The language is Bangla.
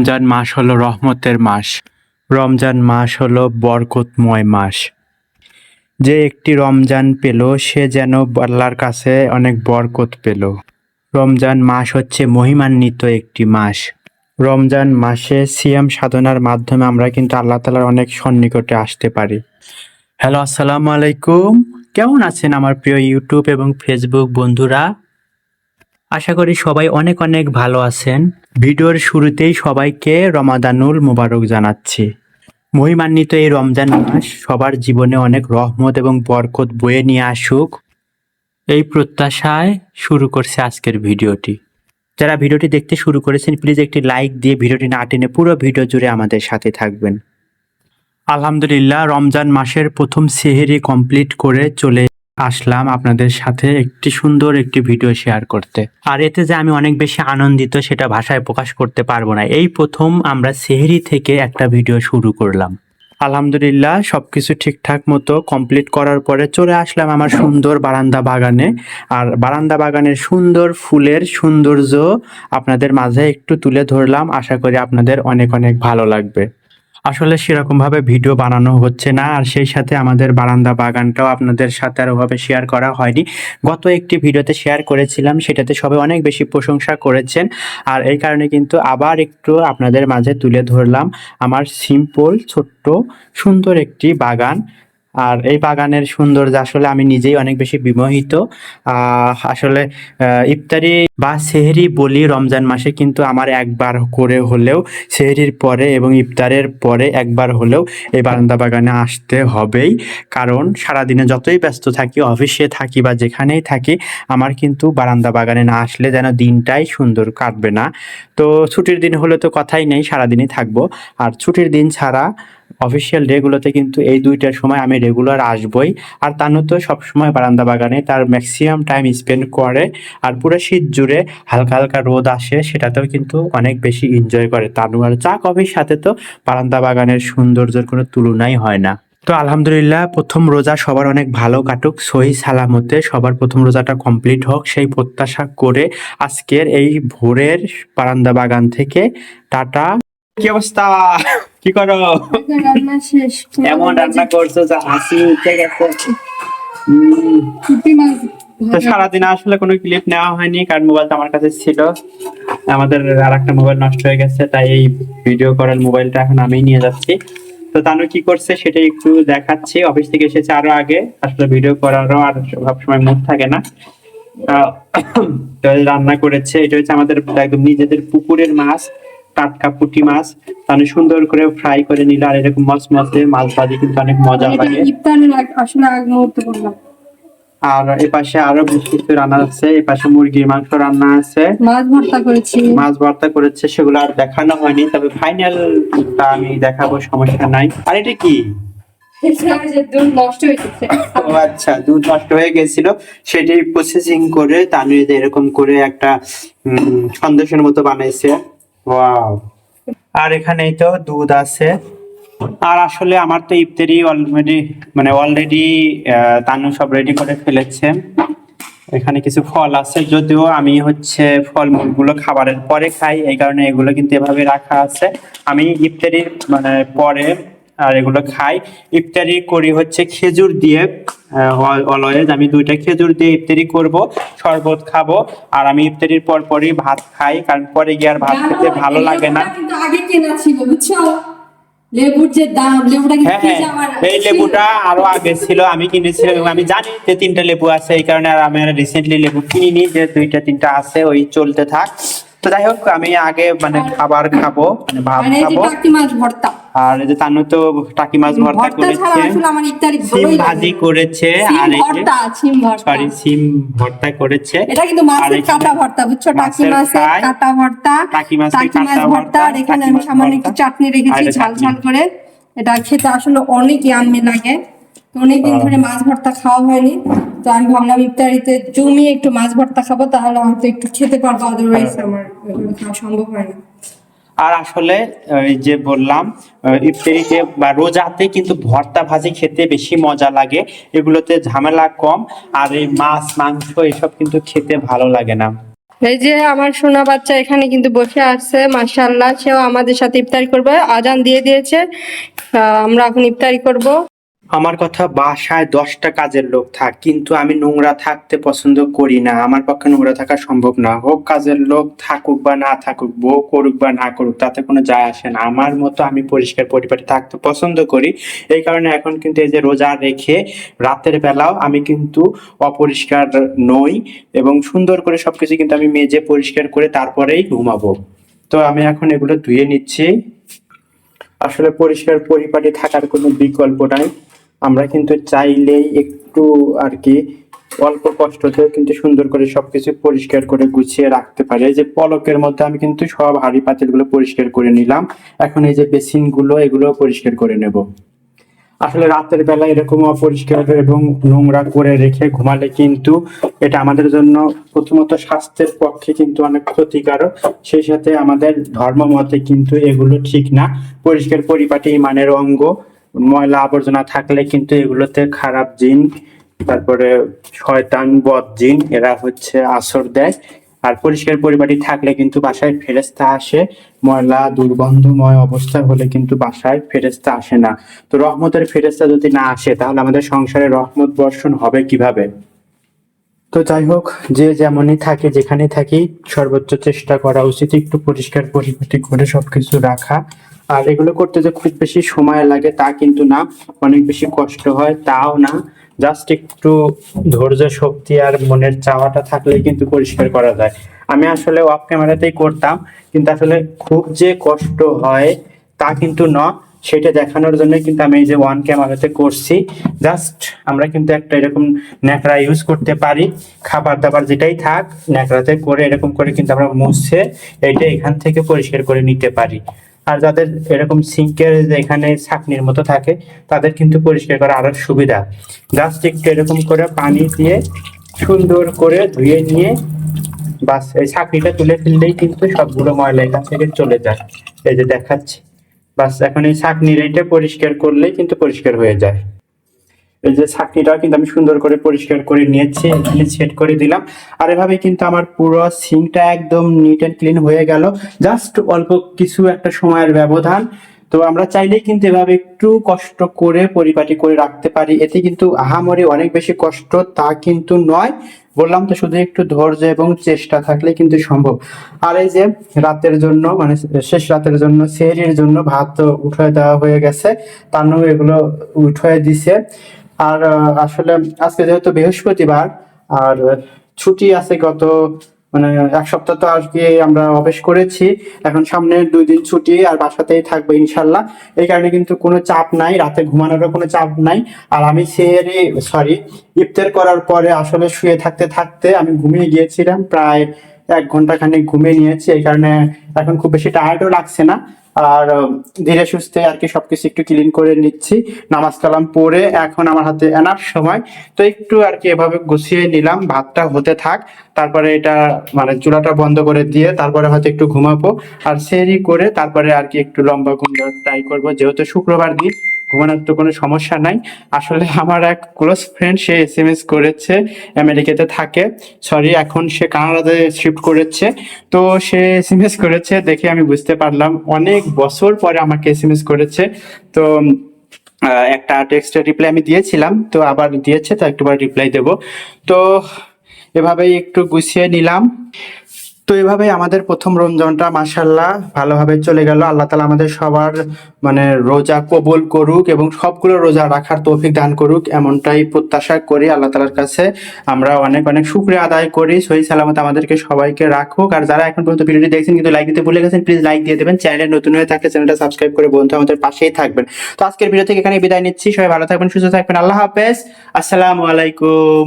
রমজান মাস হলো রহমতের মাস। রমজান মাস হলো বরকতময় মাস। যে একটি রমজান পেল, সে যেন আল্লাহর কাছে অনেক বরকত পেল। রমজান মাস হচ্ছে মহিমান্বিত একটি মাস। রমজান মাসে সিয়াম সাধনার মাধ্যমে আমরা কিন্তু আল্লাহ তালার অনেক সন্নিকটে আসতে পারি। হ্যালো, আসসালামু আলাইকুম। কেমন আছেন আমার প্রিয় ইউটিউব এবং ফেসবুক বন্ধুরা? আশা করি সবাই অনেক অনেক ভালো আছেন। ভিডিওর শুরুতেই সবাইকে রমাদানুল মোবারক জানাচ্ছি। মহিমান্বিত এই রমজান মাস সবার জীবনে অনেক রহমত এবং বরকত বয়ে নিয়ে আসুক। এই প্রত্যাশায় শুরু করছে আজকের ভিডিওটি। যারা ভিডিওটি দেখতে শুরু করেছেন প্লিজ একটি লাইক দিয়ে ভিডিওটি না টেনে পুরো ভিডিও জুড়ে আমাদের সাথে থাকবেন। আলহামদুলিল্লাহ, রমজান মাসের প্রথম সেহেরি কমপ্লিট করে চলে আসলাম আপনাদের সাথে একটি সুন্দর একটি ভিডিও শেয়ার করতে। আর এতে যে আমি অনেক বেশি আনন্দিত, সেটা ভাষায় প্রকাশ করতে পারব না। এই প্রথম আমরা সেহেরি থেকে একটা ভিডিও শুরু করলাম। আলহামদুলিল্লাহ, সবকিছু ঠিকঠাক মতো কমপ্লিট করার পরে চলে আসলাম আমার সুন্দর বারান্দা বাগানে। আর বারান্দা বাগানের সুন্দর ফুলের সৌন্দর্য আপনাদের মাঝে একটু তুলে ধরলাম। আশা করি আপনাদের অনেক অনেক ভালো লাগবে। আসলে সেরকমভাবে ভিডিও বানানো হচ্ছে না, আর সেই সাথে আমাদের বারান্দা বাগানটাও আপনাদের সাথে আর ওভাবে শেয়ার করা হয়নি। গত একটি ভিডিওতে শেয়ার করেছিলাম, সেটাতে সবাই অনেক বেশি প্রশংসা করেছেন, আর এই কারণে কিন্তু আবার একটু আপনাদের মাঝে তুলে ধরলাম। আমার সিম্পল ছোট্ট, সুন্দর একটি বাগান আর এই বাগানের সৌন্দর্য আসলে আমি নিজেই অনেক বেশি বিমোহিত। আসলে ইফতারি বা সেহরি বলি রমজান মাসে কিন্তু আমার একবার করে হলেও, সেহরির পরে এবং ইফতারের পরে একবার হলেও এই বারান্দা বাগানে আসতে হবেই। কারণ সারাদিনে যতই ব্যস্ত থাকি, অফিসে থাকি বা যেখানেই থাকি, আমার কিন্তু বারান্দা বাগানে না আসলে যেন দিনটাই সুন্দর কাটবে না। তো ছুটির দিন হলে তো কথাই নেই, সারাদিনই থাকব। আর ছুটির দিন ছাড়া অফিসিয়াল ডেগুলোতে কিন্তু এই দুইটার সময় আমি রেগুলার আসবই। আর তানু তো সবসময় বারান্দা বাগানে, তার ম্যাক্সিমাম টাইম স্পেন্ড করে। আর পুরো শীত জুড়ে হালকা হালকা রোদ আসে, সেটাতেও কিন্তু অনেক বেশি এনজয় করে তানু। আর চা, কফির সাথে তো বারান্দা বাগানের সৌন্দর্যের কোনো তুলনাই হয় না। তো আলহামদুলিল্লাহ, প্রথম রোজা সবার অনেক ভালো কাটুক, সহি সালামতে সবার প্রথম রোজাটা কমপ্লিট হোক, সেই প্রত্যাশা করে আজকের এই ভোরের বারান্দা বাগান থেকে টাটা। কি অবস্থা? কি করো? এমন রান্না করছ? যে হাসি উঠে গেছে। তো সারাদিন আসলে কোনো ক্লিপ নেওয়া হয়নি কারণ মোবাইলটা আমার কাছে ছিল। আমাদের আর একটা মোবাইল নষ্ট হয়ে গেছে তাই এই ভিডিও করার মোবাইলটা এখন আমি নিয়ে যাচ্ছি। তো তানু কি করছে সেটা একটু দেখাচ্ছি। অফিস থেকে এসেছে আরও আগে আসলে ভিডিও করারও আর সবসময় মুড থাকে না। রান্না করেছে এটা হচ্ছে আমাদের একদম নিজেদের পুকুরের মাছ। টাটকা পুঁটি মাছ তাহলে সুন্দর করে ফ্রাই করে নিলে আর এরকম মস মসে মাছ ভাজি কিন্তু অনেক মজা লাগে। ইফতারের আসলে আগ মুহূর্তে আর এ পাশে আরও বেশ কিছু রান্না আছে এ পাশে মুরগির মাংস রান্না আছে। মাছ ভর্তা করেছি। মাছ ভর্তা করেছে সেগুলো আর দেখানো হয়নি তবে ফাইনাল আমি দেখাবো সমস্যা নাই। আর এটা কি? ও আচ্ছা দুধ নষ্ট হয়ে গেছিল। সেটি প্রসেসিং করে তানু এরকম করে একটা সন্দেশের মতো বানাইছে। ওয়াও আর এখানেই তো দুধ আছে। আর আসলে আমার তো ইফতারি অলরেডি মানে অলরেডি তানু সব রেডি করে ফেলেছে। এখানে কিছু ফল আছে যদিও আমি হচ্ছে ফলমূলগুলো খাবারের পরে খাই এই কারণে এগুলো কিন্তু এভাবে রাখা আছে। আমি ইফতারির মানে পরে আর এগুলো খাই। ইফতারি করি হচ্ছে খেজুর দিয়ে অলওয়েজ আমি দুইটা খেজুর দিয়ে ইফতারি করব শরবত খাব। আর আমি ইফতারির পর পরই ভাত খাই কারণ পরে গিয়ে আর ভাত খেতে ভালো লাগে না। কিন্তু আগে কেনা ছিল বুঝছ? লেবুর যে দাম লেবুটা হ্যাঁ হ্যাঁ। এই লেবুটা আরও আগে ছিল আমি কিনেছিলাম এবং আমি জানি যে তিনটা লেবু আছে এই কারণে আর আমি রিসেন্টলি লেবু কিনিনি যে দুইটা তিনটা আছে ওই চলতে থাক। তো যাই হোক আমি আগে মানে খাবার খাব মানে ভাত মানে খাব। মাছ ভর্তা। আর এই যে তানু তো টাকি মাছ ভর্তা ভর্তা করেছে। সিম ভাজি করেছে আর এই যে সরি সিম ভর্তা করেছে। এটা কিন্তু মাছের কাটা ভর্তা বুঝছ? টাকি মাছের কাটা ভর্তা টাকি মাছের কাটা ভর্তা আর এখানে আমি সামান্য একটু চাটনি রেখেছি ঝাল ঝাল করে। এটা খেতে আসলে অনেক ইয়াম্মি লাগে। অনেকদিন ধরে মাছ ভর্তা খাওয়া হয়নি তো আমি ভাবলাম ইফতারিতে জমিয়ে একটু মাছ ভর্তা খাব তাহলে হয়তো একটু খেতে পারব আদারওয়াইজ আমার খাওয়া সম্ভব হয় না আর আসলে এই যে বললাম ইফতারিতে বা রোজাতে কিন্তু ভর্তা ভাজি খেতে বেশি মজা লাগে এগুলোতে ঝামেলা কম আর এই মাছ মাংস এসব কিন্তু খেতে ভালো লাগে না। এই যে আমার সোনা বাচ্চা এখানে কিন্তু বসে আছে মাশাআল্লাহ সেও আমাদের সাথে ইফতারি করবে আজান দিয়ে দিয়েছে আহ, আমরা এখন ইফতারি করব। আমার কথা বাসায় দশটা কাজের লোক থাক, কিন্তু আমি নোংরা থাকতে পছন্দ করি না। আমার পক্ষে নোংরা থাকা সম্ভব না। হোক কাজের লোক থাকুক বা না থাকুক, বউ করুক বা না করুক, তাতে কোনো যায় আসে না। আমার মতো আমি পরিষ্কার পরিপাটি থাকতে পছন্দ করি। এই কারণে এখন কিন্তু এই যে রোজা রেখে রাতের বেলাও আমি কিন্তু অপরিষ্কার নই এবং সুন্দর করে সবকিছু কিন্তু আমি মেজে পরিষ্কার করে তারপরেই ঘুমাবো। তো আমি এখন এগুলো ধুয়ে নিচ্ছি। আসলে পরিষ্কার পরিপাটি থাকার কোনো বিকল্প নাই। আমরা কিন্তু চাইলেই একটু আর কি অল্প কষ্টতেও কিন্তু সুন্দর করে সবকিছু পরিষ্কার করে গুছিয়ে রাখতে পারি। এই যে পলকের মধ্যে আমি কিন্তু সব হাঁড়ি পাতিলগুলো পরিষ্কার করে নিলাম। এখন এই যে বেসিনগুলো এগুলো পরিষ্কার করে নেব। আসলে রাতের বেলা এরকম অপরিষ্কার এবং নোংরা করে রেখে ঘুমালে কিন্তু এটা আমাদের জন্য প্রথমত স্বাস্থ্যের পক্ষে কিন্তু অনেক ক্ষতিকারক। সেই সাথে আমাদের ধর্ম মতে কিন্তু এগুলো ঠিক না। পরিষ্কার পরিপাটি ইমানের অঙ্গ ময়লা আবর্জনা থাকলে কিন্তু এগুলোতে খারাপ জিন তারপরে শয়তান বদ জিন এরা হচ্ছে আসর দেয়। আর পরিষ্কার পরিপাটি থাকলে কিন্তু বাসায় ফেরেস্তা আসে। ময়লা দুর্গন্ধময় অবস্থা হলে কিন্তু বাসায় ফেরেস্তা আসে না। তো রহমতের ফেরেস্তা যদি না আসে, তাহলে আমাদের সংসারে রহমত বর্ষণ হবে কীভাবে? তো যাই হোক, যে যেমনই থাকে যেখানে থাকি, সর্বোচ্চ চেষ্টা করা উচিত একটু পরিষ্কার পরিপাটি করে সবকিছু রাখা। আর এগুলো করতে যে খুব বেশি সময় লাগে তা কিন্তু না, অনেক বেশি কষ্ট হয় তাও না। জাস্ট একটু ধৈর্য শক্তি আর মনের চাওয়াটা থাকলে কিন্তু পরিষ্কার করা যায়। আমি আসলে অফ ক্যামেরাতেই করতাম, কিন্তু আসলে খুব যে কষ্ট হয় তা কিন্তু না। সেটা দেখানোর জন্য কিন্তু আমি এই যে ওয়ান ক্যামেরাতে করছি। জাস্ট আমরা কিন্তু একটা এরকম ন্যাকড়া ইউজ করতে পারি। খাবার দাবার যেটাই থাক, ন্যাকড়াতে করে এরকম করে কিন্তু আমরা মুছে এইটা এখান থেকে পরিষ্কার করে নিতে পারি। আর যাদের এরকম সিঙ্কের এখানে ছাকনির মতো থাকে, তাদের কিন্তু পরিষ্কার করা আরও সুবিধা। জাস্ট একটু এরকম করে পানি দিয়ে সুন্দর করে ধুয়ে নিয়ে বাস এই ছাকনিটা তুলে ফেললেই কিন্তু সবগুলো ময়লা এখান থেকে চলে যায়। এই যে দেখাচ্ছি। বাস এখন এই ছাকনির এইটা পরিষ্কার করলেই কিন্তু পরিষ্কার হয়ে যায়। এই যে ছাকনিটাও কিন্তু আমি সুন্দর করে পরিষ্কার করে নিয়েছি, এখানে সেট করে দিলাম। আর এভাবে কিন্তু আমার পুরো সিংটা একদম নিট অ্যান্ড ক্লিন হয়ে গেল। জাস্ট অল্প কিছু একটা সময়ের ব্যবধান। তো আমরা চাইলেই কিন্তু এভাবে একটু কষ্ট করে পরিপাটি করে রাখতে পারি। এতে কিন্তু আহামরি অনেক বেশি কষ্ট তা কিন্তু নয়। বললাম তো শুধু একটু ধৈর্য এবং চেষ্টা থাকলে কিন্তু সম্ভব। আর এই যে রাতের জন্য মানে শেষ রাতের জন্য, সেহরির জন্য ভাত তো উঠায় দেওয়া হয়ে গেছে। তানু এগুলো উঠায় দিছে। আর আসলে আজকে যেহেতু বৃহস্পতিবার, আর, ছুটি আছে গত মানে এক সপ্তাহ তো আজকে আমরা অফিস করেছি। এখন সামনে দুই দিন ছুটি আর বাসাতেই থাকবে ইনশাল্লাহ। এই কারণে কিন্তু কোনো চাপ নাই, রাতে ঘুমানোরও কোনো চাপ নাই। আর আমি সেরে সরি ইফতার করার পরে আসলে শুয়ে থাকতে থাকতে আমি ঘুমিয়ে গিয়েছিলাম প্রায় এক ঘণ্টা খানিক ঘুমিয়ে নিয়েছি, এই কারণে এখন খুব বেশি টায়ার্ডও লাগছে না। আর ধীরে সুস্থে আর কি সবকিছু একটু ক্লিন করে নিচ্ছি। নামাজ কালাম পড়ে এখন আমার হাতে এনাফ সময়। তো একটু আর কি এভাবে গুছিয়ে নিলাম, ভাতটা হতে থাক। তারপরে এটা মানে চুলাটা বন্ধ করে দিয়ে তারপরে হয়তো একটু ঘুমাবো। আর সেরি করে তারপরে আর কি একটু লম্বা ঘুমটা ট্রাই করব। যেহেতু শুক্রবার দিন ঘুমানোর তো কোনো সমস্যা নাই। আসলে আমার এক ক্লোজ ফ্রেন্ড সে এস এম এস করেছে, আমেরিকাতে থাকে। সরি এখন সে কানাডাতে শিফট করেছে। তো সে এস এম এস করেছে, দেখে আমি বুঝতে পারলাম, অনেক বছর পরে আমাকে এস এম এস করেছে। তো একটা টেক্সটের রিপ্লাই আমি দিয়েছিলাম, তো আবার দিয়েছে, তো একটুবার রিপ্লাই দেব। তো, এভাবেই একটু গুছিয়ে নিলাম। তো এভাবে আমাদের প্রথম রমজানটা মাসাল্লাহ ভালোভাবে চলে গেল। আল্লাহ তালা আমাদের সবার মানে রোজা কবুল করুক এবং সবগুলো রোজা রাখার তৌফিক দান করুক, এমনটাই প্রত্যাশা করি আল্লাহ তালার কাছে। আমরা অনেক অনেক শুক্রিয়া আদায় করি। সহি সালামত আমাদেরকে সবাইকে রাখুক। আর যারা এখন পর্যন্ত ভিডিওটি দেখছেন কিন্তু লাইক দিতে ভুলে গেছেন প্লিজ লাইক দিয়ে দেবেন। চ্যানেলে নতুন হয়ে থাকলে চ্যানেলটা সাবস্ক্রাইব করে বন্ধু আমাদের পাশেই থাকবেন। তো আজকের ভিডিও থেকে এখানে বিদায় নিচ্ছি। সবাই ভালো থাকবেন, সুস্থ থাকবেন। আল্লাহ হাফেজ। আসসালামু আলাইকুম।